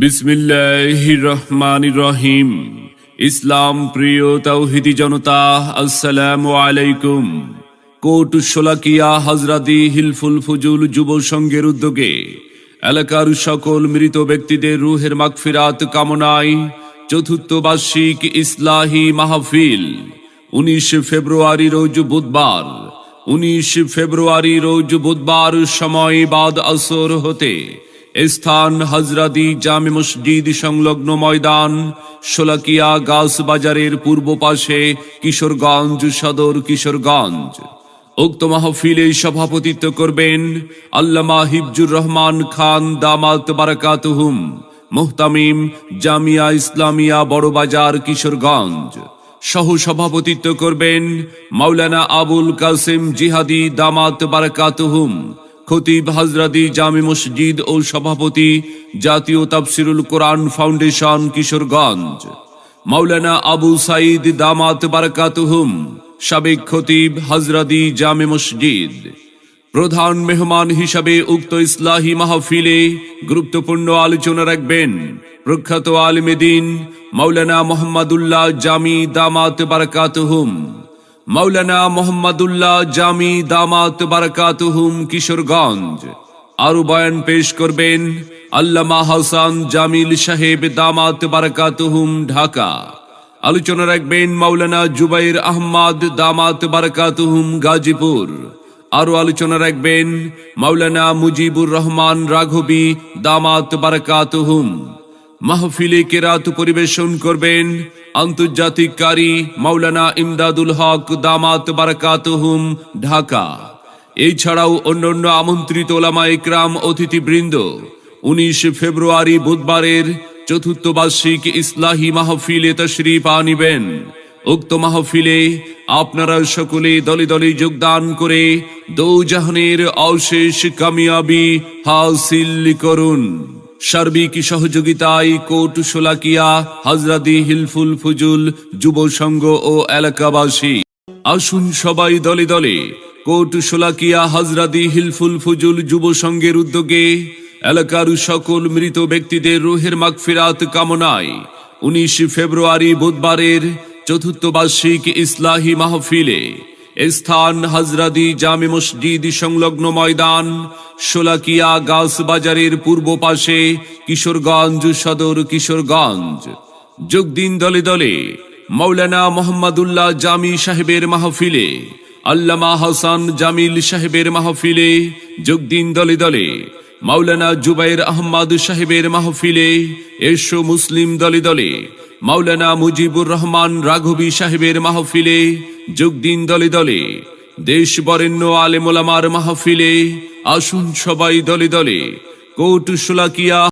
বিসমিল্লাহ রহমান রহিম ইসলাম প্রিয় তৌহিদি জনতা, আসসালামু আলাইকুম। কোট সোলাকিয়া হজরাদি হিলফুল ফুজুল যুব সংঘের উদ্যোগে এলাকার সকল মৃত ব্যক্তিদের রুহের মাগফিরাত কামনায় চতুর্থ বার্ষিক ইসলাহি মাহফিল উনিশ ফেব্রুয়ারি রোজ বুধবার, উনিশ ফেব্রুয়ারি রোজ বুধবার সময় বাদ আসর হতে স্থান হজরাদি জামে মসজিদ সংলগ্ন ময়দান সোলাকিয়া গাছ বাজারের পূর্ব পাশে কিশোরগঞ্জ সদর কিশোরগঞ্জ। উক্ত মাহফিলে সভাপতিত্ব করবেন আল্লামা হিবজুর রহমান খান দামাত বারাকাতুহুম, মুহতামিম জামিয়া ইসলামিয়া বড়বাজার কিশোরগঞ্জ। সহ সভাপতিত্ব করবেন মাওলানা আবুল কাসিম জিহাদি দামাত বারাকাতুহুম খতিব হাজরাদি জামে মসজিদ ও সভাপতি জাতীয় তাফসিরুল কোরআন ফাউন্ডেশন কিশোরগঞ্জ। মাওলানা আবু সাইদ দামাত বারাকাতুহুম, সাবেক খতিব হাজরাদি জামে মসজিদ। প্রধান মেহমান হিসাবে উক্ত ইসলাহী মাহফিলে গুরুত্বপূর্ণ আলোচনা রাখবেন প্রখ্যাত আলমেদিন মাওলানা মোহাম্মদুল্লাহ জামি দামাত বারাকাতুহুম। মাওলানা মোহাম্মদুল্লাহ জামি দামাত বারাকাতুহুম কিশোরগঞ্জ। আরও বয়ান পেশ করবেন আল্লামা হাসান জামিল সাহেব দামাত বারাকাতুহুম ঢাকা। আলোচনা রাখবেন মাওলানা জুবাইর আহমদ দামাত বারাকাতুহুম গাজীপুর। আরও আলোচনা রাখবেন মাওলানা মুজিবুর রহমান রাঘবী দামাত বারাকাতুহুম। মাহফিলে কেরাত পরিবেশন করবেন আন্তর্জাতিক কারি মাওলানা ইমদাদুল হক দামাত বারাকাতুহুম, ঢাকা। এছাড়াও অন্যান্য আমন্ত্রিত ওলামা ইকরাম অতিথিবৃন্দ, উনিশ ফেব্রুয়ারি বুধবারের চতুর্থ বার্ষিক ইসলাহী মাহফিলে তশরিফ আনিবেন। উক্ত মাহফিলে আপনারা সকলে দলে দলে যোগদান করে দৌজাহানের অশেষ কামিয়াবি হাসিল করুন। সার্বিক সহযোগিতায় কোট সোলাকিয়া হাজরাদি হিলফুল ফুজুল যুব সংঘ ও এলাকাবাসী। আসুন সবাই দলে দলে কোট সোলাকিয়া হাজরাদি হিলফুল ফুজুল যুব সংঘের উদ্যোগে এলাকার সকল মৃত ব্যক্তিদের রুহের মাগফিরাত কামনায় উনিশ ফেব্রুয়ারি বুধবারের চতুর্থ বার্ষিক ইসলাহী মাহফিলে স্থান হাজরাদি জামে মসজিদ সংলগ্ন ময়দান সোলাকিয়া গাছ বাজারের পূর্ব পাশে কিশোরগঞ্জ সদর কিশোরগঞ্জ। যোগ দিন দলে দলে মৌলানা মোহাম্মদুল্লাহ জামি সাহেবের মাহফিলে, আল্লামা হাসান জামিল সাহেবের মাহফিলে যোগ দিন দলে দলে মাওলানা জুবাইর আহমদ সাহেবের মাহফিলে এসো মুসলিম দলে দলে মাওলানা মুজিবুর রহমান রাঘবী সাহেবের মাহফিলে যোগ দিন দলে দলে দেশ বরেণ্য আলেমোলামার মাহফিলে আসুন সবাই দলে দলে কোট সুলাকিয়া